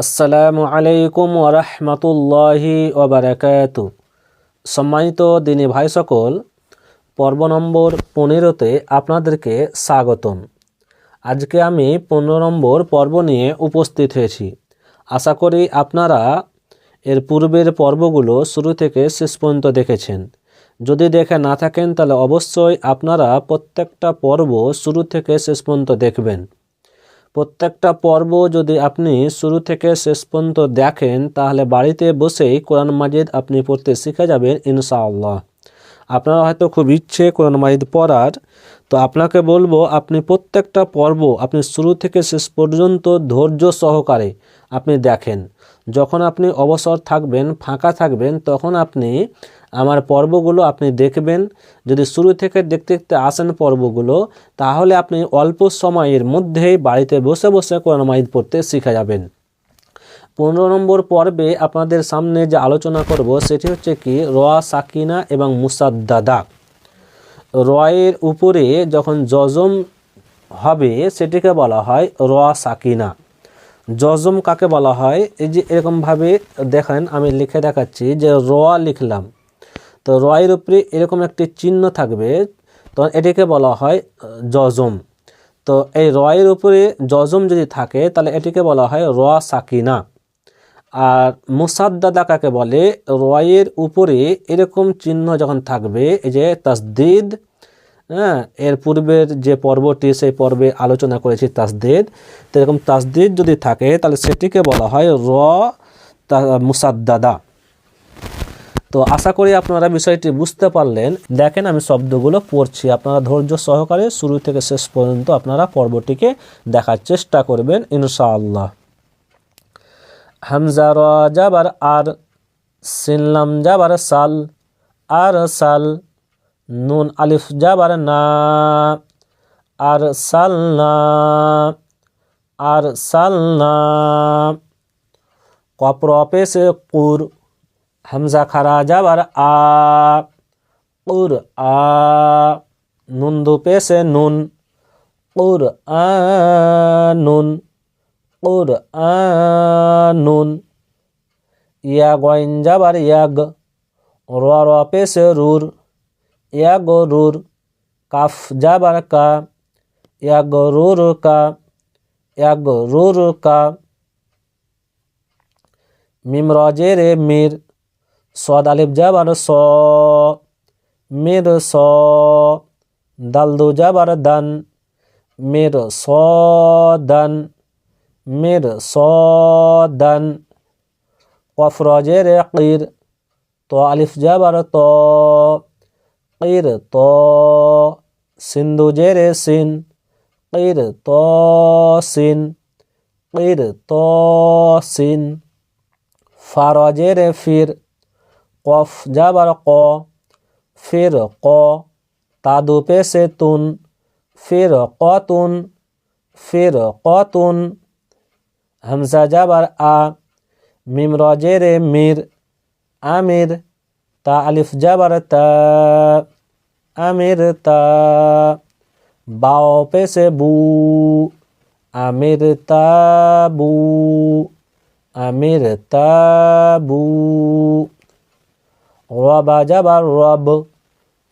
আসসালামু আলাইকুম ওরহমতুল্লাহি ওবরাকাত সম্মানিত দিনী ভাই সকল, পর্ব নম্বর পনেরোতে আপনাদেরকে স্বাগতম। আজকে আমি পনেরো নম্বর পর্ব নিয়ে উপস্থিত হয়েছি। আশা করি আপনারা এর পূর্বের পর্বগুলো শুরু থেকে শেষ পর্যন্ত দেখেছেন। যদি দেখে না থাকেন, তাহলে অবশ্যই আপনারা প্রত্যেকটা পর্ব শুরু থেকে শেষ পর্যন্ত দেখবেন। প্রত্যেকটা পর্ব যদি আপনি শুরু থেকে শেষ পর্যন্ত দেখেন, তাহলে বাড়িতে বসেই কোরআন মাজিদ আপনি পড়তে শিখে যাবেন ইনশাআল্লাহ। আপনার হয়তো খুব ইচ্ছে কোরআন মাজিদ পড়ার, তো আপনাকে বলব আপনি প্রত্যেকটা পর্ব আপনি শুরু থেকে শেষ পর্যন্ত ধৈর্য সহকারে আপনি দেখেন। যখন আপনি অবসর থাকবেন, ফাঁকা থাকবেন, তখন আপনি আমার পর্বগুলো আপনি দেখবেন। যদি শুরু থেকে দেখতে দেখতে আসেন পর্বগুলো, তাহলে আপনি অল্প সময়ের মধ্যেই বাড়িতে বসে বসে কোরআন পড়তে শিখে যাবেন। পনেরো নম্বর পর্বে আপনাদের সামনে যে আলোচনা করব, সেটি হচ্ছে কি? রয়া, সাকিনা এবং মুসাদ্দাদা। রয়ের উপরে যখন জজম হবে, সেটিকে বলা হয় রয়া, সাকিনা। জজম কাকে বলা হয়? এই যে এরকমভাবে দেখেন, আমি লিখে দেখাচ্ছি যে র লিখলাম। তো রয়ের উপরে এরকম একটি চিহ্ন থাকবে তো এটিকে বলা হয় জজম। তো এই রয়ের উপরে জজম যদি থাকে, তাহলে এটিকে বলা হয় র সাকিনা। আর মুসাদ্দাদা কাকে বলে? রয়ের উপরে এরকম চিহ্ন যখন থাকবে, এই যে তাসদিদ হ্যাঁ এর পূর্বের যে পর্বটি, সেই পর্বে আলোচনা করেছি তাসদিদ, তো এরকম তাসদিদ যদি থাকে, তাহলে সেটিকে বলা হয় র মুসাদ্দাদা। তো আশা করি আপনারা বিষয়টি বুঝতে পারলেন। দেখেন আমি শব্দগুলো পড়ছি। আপনারা ধৈর্য সহকারে শুরু থেকে শেষ পর্যন্ত আপনারা পর্বটিকে দেখার চেষ্টা করবেন, ইনশাআল্লাহ। হামজা, র যাবার আর সিনলাম যাবার সাল, আর, সাল, নুন, আলিফ যাবার না, আর, সাল, না, আর, সাল, না। কপ্র পেশে কুর হামজা খারা যাবার আ, উর, আ, নুন দু পেশে নুন। উর, আ, নুন। উর, আ, নুন। ইয়া গইন যাবার ইয়াগ র র পেশে রুর। ইয়াগ রুর, কাফ যাবার কা। ইয়াগ রুর কা। ইয়াগ রুর কা। মিম রজেরে মির সদ আলিফ যাবার স, মির স, দাল দু যাবার দান, মির স দান, মির স দান। কফ রজেরে কির, তো আলিফ যাবার ত, কির ত সিন্ধু জেরে সিন, কির ত সিন, কির ত সিন। ফারজেরে ফির কফ যাবার ক, ফের ক, তাদু পেশে তুন, ফির কতুন ফির কতুন হামজা যাবার আ, মিম রজেরে মির, আমির, তা আলিফ যাবার তা, আমির তা, বাও পেশে বু, আমির তাবু আমির তাবু রবা যাবার রব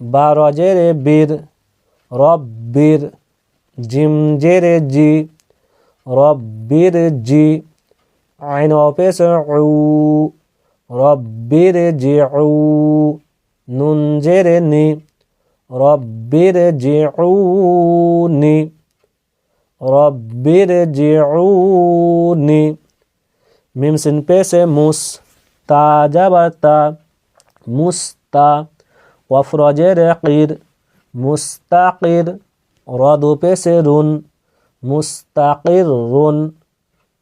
বা রজেরে বীর, রব বীর, জিম জেরে জি, রব বীর জি, আইন অপেস উ রব্বির জি উ, নুন জেরে নি রব্বির জি নি রব্বির জি নি, মিম পেশে মুস, তা যাবার তা মুস্তা ওয়ফরজের কির মুস্তাকির রদু পেশে রুন মুস্তাকির রুন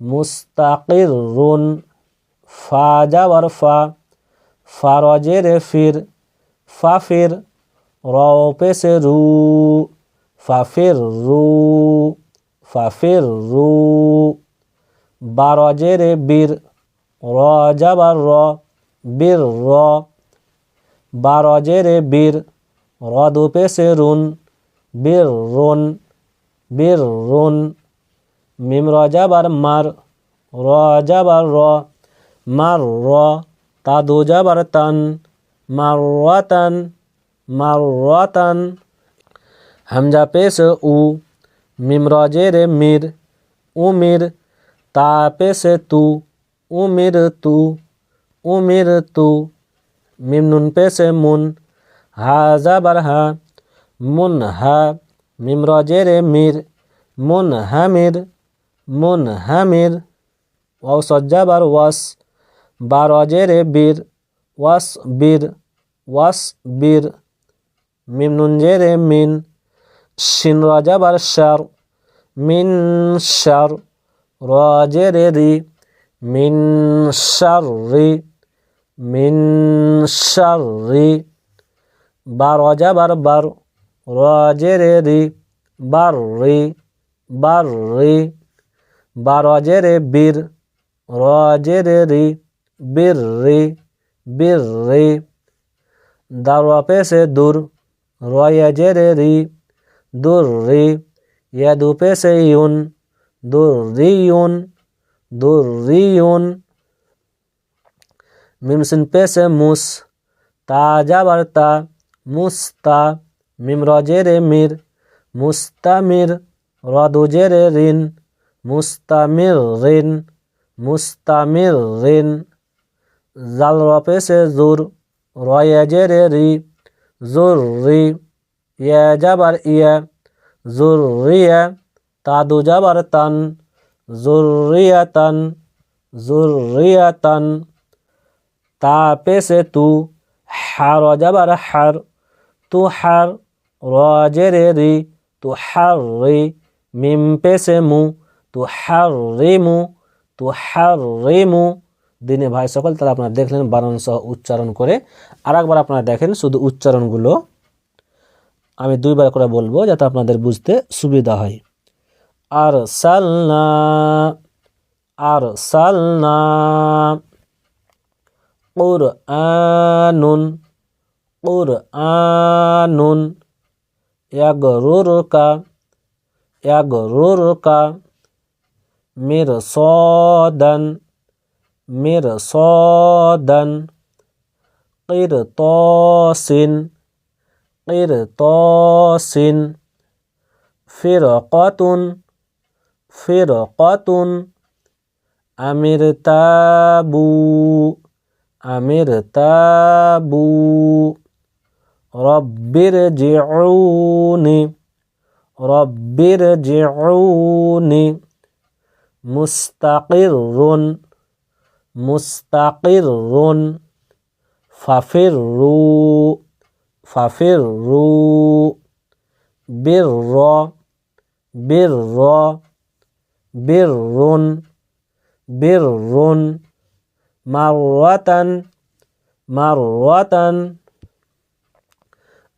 মুস্তাকির রুন ফা যাবার ফা ফারজের ফির ফাফির র পেশে রু ফাফির রু ফাফির রু বারজের বীর র যাবার র বীর র বারজেরে বীর, রদু পেশে রুন বীর রুন বীর রুন, মিম রজাবার মার, র যাবার র, মার র, তা দু যাবার তান, মার তান মার তান, হামজা পেশ উ, মিম রজের মির উমির তা পেশ তু উমির তু উমির তু। মিম নুন মুন। হা যাবার হা মুন হা মিম রে মির। মুন হামির মুন হামির ওয়াও সজ্জাবার ওয়াস বার অজেরে বীর। ওয়াস বীর ওয়াস বীর। মিম নুন জেরে মিন। শিন রাজাবার শার, মিন শার। রাজেরে রি, মিন শার রি। মিন শার রি বার অজাবার বার রাজেরে রি বার রি বার রি বার অজেরে বীর রজেরে রি বীর রি বীর রি দারোয়া পেশে দূর রয়েজেরে রি দূর রি ইয়াদু পেশে ইউন দূর রিউন দূর মিমসিন পেশে মুস তা যাবার তা মুস্তা মিম রজেরে মির মুস্তামির রদুজেরে রিন মুস্তামির রিন মুস্তামির রিন জাল রপেসে জুর রয়েজেরে রি জুর রি ইয়া যাবার ইয়া জুর রিয়া তাদু যাবার তান জুর রিয়া তান জুর রিয়া তান তা পেশে তু হার যাবার হার, তু হার রজেরে রি, তু হার রি মিম পেশে মু, তু হার রে মু, তু হার রি মু। দিনে ভাই সকল তারা আপনারা দেখলেন বানান সহ উচ্চারণ করে। আর একবার আপনারা দেখেন শুধু উচ্চারণগুলো। আমি দুইবার করে বলব যাতে আপনাদের বুঝতে সুবিধা হয়। আর সালনা আর Salna Qur'anun. Qur'anun. Yagruruka yagruruka mirsadan. Mirsadan. Qirtasin. Qirtasin. Firqatun. Firqatun. Amirtabu. أم ارتابوا رب ارجعوني رب ارجعوني. مستقر مستقر. ففروا ففروا. بر بر بر. بر, بر. মারওয়াতান মারওয়াতান,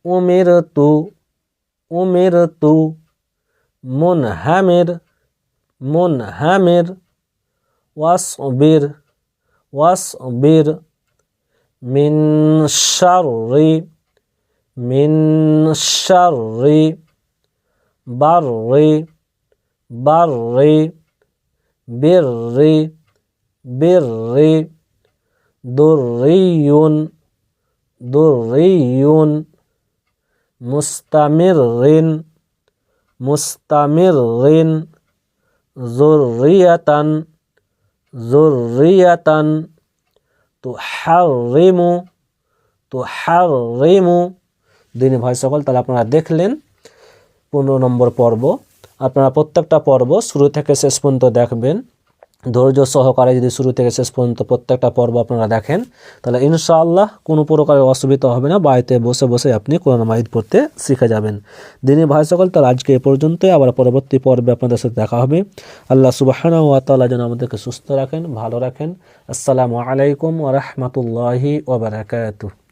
উমিরতু উমিরতু, মুনহামির মুনহামির, Wasbir Wasbir মিন শাররি মিন শাররি বাররি বাররি, বিররি বিররি দুররিয়ুন দুররিয়ুন মুস্তামিরিন মুস্তামিরিন জুররিয়াতান জুররিয়াতান তুহারিমু তুহারিমু দিনী ভাই সকল, তাহলে আপনারা দেখলেন পনেরো নম্বর পর্ব। আপনারা প্রত্যেকটা পর্ব শুরু থেকে শেষ পর্যন্ত দেখবেন। ধৈর্য সহকারে যদি শুরু থেকে শেষ পর্যন্ত প্রত্যেকটা পর্ব আপনারা দেখেন, তাহলে ইনশাআল্লাহ কোনো প্রকারের অসুবিধা হবে না। বাড়িতে বসে বসে আপনি কোরআন মাহিদ পড়তে শিখে যাবেন। দিনী ভাই সকল, তাহলে আজকে এ পর্যন্ত আবার পরবর্তী পর্বে আপনাদের সাথে দেখা হবে। আল্লাহ সুবাহানা ওয়া তাআলা যেন আমাদেরকে সুস্থ রাখেন, ভালো রাখেন। আসসালামু আলাইকুম ওয়া রাহমাতুল্লাহি ওয়া বারাকাতুহু।